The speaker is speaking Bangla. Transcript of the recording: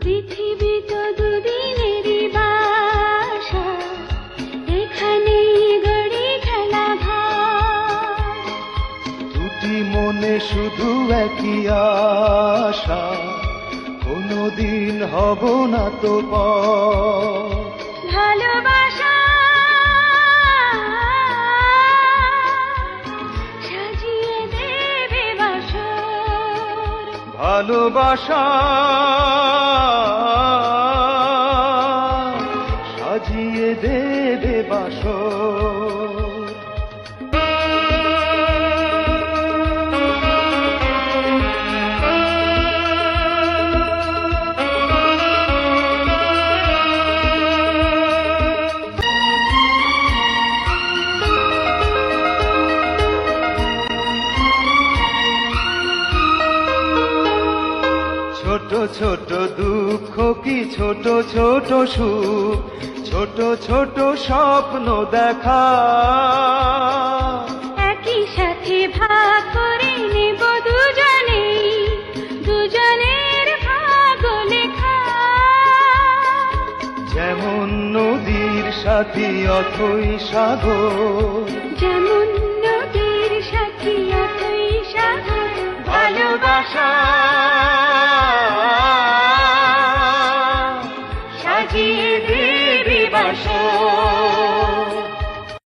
পৃথিবী তো দুদিনেরই বাসা এখানেই গড়ি খেলা মনে শুধু একই আশা, কোনোদিন হব না তো পর ভালোবাসা। সাজিয়ে দেবে বাসর। ছোট ছোট দুঃখ কি ছোট ছোট সুখ? ছোট ছোট স্বপ্ন দেখা। একই সাথে ভাগ করে নেব দুজনেই। দুজনের ভাগ লেখা। যেমন নদীর সাথী অথই সাগর। যেমন নদীর সাথী অথই সাগর। ভালোবাসা। 手。